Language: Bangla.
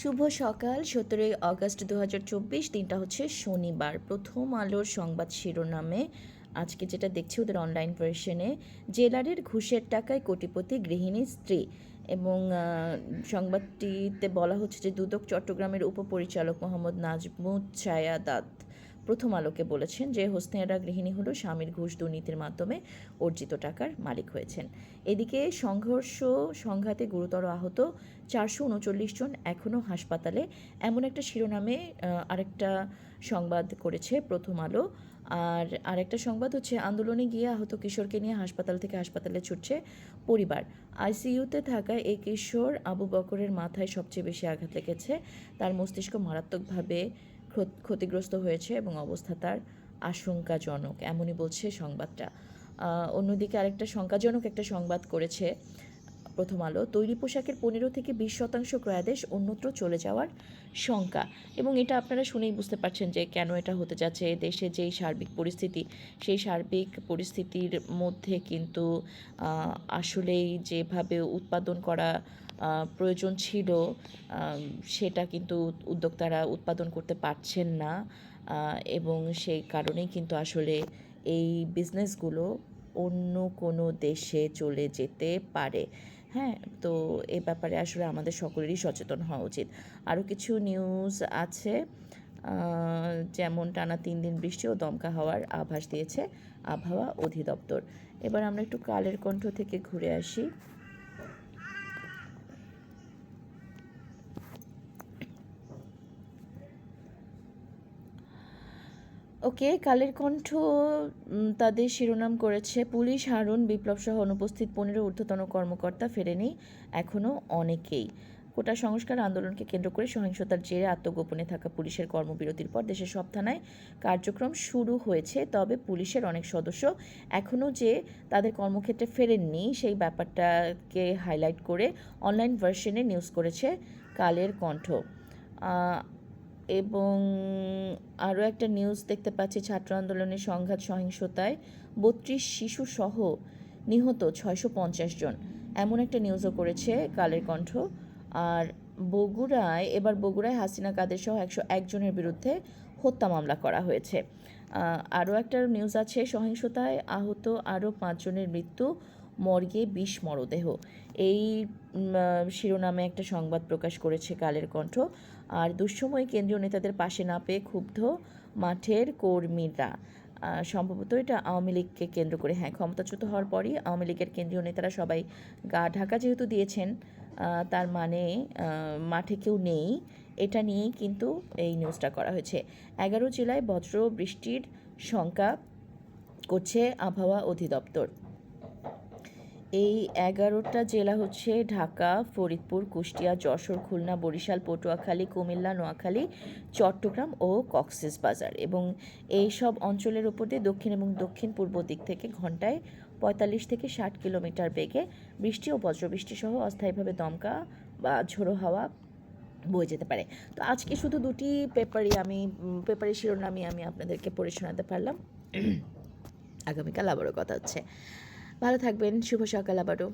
শুভ সকাল। সতেরোই আগস্ট দু হাজার চব্বিশ দিনটা হচ্ছে শনিবার। প্রথম আলোর সংবাদ শিরোনামে আজকে যেটা দেখছি ওদের অনলাইন ভার্সনে জেলারের ঘুষের টাকায় কোটিপতি গৃহিণী স্ত্রী এবং সংবাদটিতে বলা হচ্ছে যে দুদক চট্টগ্রামের উপপরিচালক মোহাম্মদ নাজমুদ ছায়াদাত। প্রথম আলোকে বলেছেন যে হোসনেরা গৃহিণী হলো স্বামীর ঘুষ দুর্নীতির মাধ্যমে অর্জিত টাকার মালিক হয়েছেন। এদিকে সংঘর্ষ সংঘাতে গুরুতর আহত চারশো উনচল্লিশ জন এখনও হাসপাতালে। এমন একটা শিরোনামে আরেকটা সংবাদ করেছে প্রথম আলো। আর আরেকটা সংবাদ হচ্ছে, আন্দোলনে গিয়ে আহত কিশোরকে নিয়ে হাসপাতাল থেকে হাসপাতালে ছুটছে পরিবার। আইসিইউতে থাকা এই কিশোর আবু বকরের মাথায় সবচেয়ে বেশি আঘাত লেগেছে। তার মস্তিষ্ক মারাত্মকভাবে ক্ষতিগ্রস্ত হয়েছে এবং অবস্থা তার আশঙ্কাজনক, এমনই বলছে সংবাদটা। অন্যদিকে আরেকটা শঙ্কাজনক একটা সংবাদ করেছে প্রথম আলো, তৈরি পোশাকের পনেরো থেকে বিশ শতাংশ ক্রয়াদেশ অন্যত্র চলে যাওয়ার শঙ্কা। এবং এটা আপনারা শুনেই বুঝতে পারছেন যে কেন এটা হতে যাচ্ছে দেশে যেই সার্বিক পরিস্থিতি। সেই সার্বিক পরিস্থিতির মধ্যে কিন্তু আসলেই যেভাবে উৎপাদন করা প্রয়োজন ছিল সেটা কিন্তু উদ্যোক্তারা উৎপাদন করতে পারছেন না এবং সেই কারণেই কিন্তু আসলে এই বিজনেসগুলো অন্য কোনো দেশে চলে যেতে পারে। হ্যাঁ তো এ ব্যাপারে আসলে আমাদের সকলেরই সচেতন হওয়া উচিত। আরও কিছু নিউজ আছে যেমন টানা তিন দিন বৃষ্টি ও দমকা হওয়ার আভাস দিয়েছে আবহাওয়া অধিদপ্তর। এবার আমরা একটু কালের কণ্ঠ থেকে ঘুরে আসি। ওকে, কালের কণ্ঠ তাদের শিরোনাম করেছে পুলিশ, হারুন, বিপ্লব সহ অনুপস্থিত পনেরো ঊর্ধ্বতন কর্মকর্তা ফেরেনি এখনও অনেকেই। কোটা সংস্কার আন্দোলনকে কেন্দ্র করে সহিংসতার জেরে আত্মগোপনে থাকা পুলিশের কর্মবিরতির পর দেশের সব থানায় কার্যক্রম শুরু হয়েছে, তবে পুলিশের অনেক সদস্য এখনও যে তাদের কর্মক্ষেত্রে ফেরেননি, সেই ব্যাপারটাকে হাইলাইট করে অনলাইন ভার্সনে নিউজ করেছে কালের কণ্ঠ। এবং আরও একটা নিউজ দেখতে পাচ্ছি, ছাত্র আন্দোলনের সংঘাত সহিংসতায় বত্রিশ শিশু সহ নিহত ছয়শো পঞ্চাশ জন। এমন একটা নিউজও করেছে কালের কণ্ঠ। আর বগুড়ায়, এবার বগুড়ায় হাসিনা কাদের সহ একশো একজনের বিরুদ্ধে হত্যা মামলা করা হয়েছে। আরও একটা নিউজ আছে সহিংসতায় আহত আরও পাঁচজনের মৃত্যু। মর্গে বিষ মরদেহ। এই শিরোনামে একটা সংবাদ প্রকাশ করেছে কালের কণ্ঠ। আর দুঃসময়ে কেন্দ্রীয় নেতাদের পাশে না পেয়ে ক্ষুব্ধ মাঠের কর্মীরা। সম্ভবত এটা আওয়ামী লীগকে কেন্দ্র করে। হ্যাঁ ক্ষমতাচ্যুত হওয়ার পরই আওয়ামী লীগের কেন্দ্রীয় নেতারা সবাই গা ঢাকা যেহেতু দিয়েছেন তার মানে মাঠে কেউ নেই। এটা নিয়েই কিন্তু এই নিউজটা করা হয়েছে। এগারো জেলায় বজ্র বৃষ্টির শঙ্কা করছে আবহাওয়া অধিদপ্তর। এই এগারোটা জেলা হচ্ছে ঢাকা, ফরিদপুর, কুষ্টিয়া, যশোর, খুলনা, বরিশাল, পটুয়াখালী, কুমিল্লা, নোয়াখালী, চট্টগ্রাম ও কক্সেস বাজার এবং এই সব অঞ্চলের উপর দিয়ে দক্ষিণ এবং দক্ষিণ পূর্ব দিক থেকে ঘন্টায় পঁয়তাল্লিশ থেকে ষাট কিলোমিটার বেগে বৃষ্টি ও বজ্রবৃষ্টি সহ অস্থায়ীভাবে দমকা বা ঝোড়ো হাওয়া বয়ে যেতে পারে। তো আজকে শুধু দুটি পেপারই আমি পেপারের শিরোনামই আমি আপনাদেরকে পড়ে শোনাতে পারলাম। আগামীকাল আবারও কথা হচ্ছে। ভালো থাকবেন শুভ সকাল আবারও।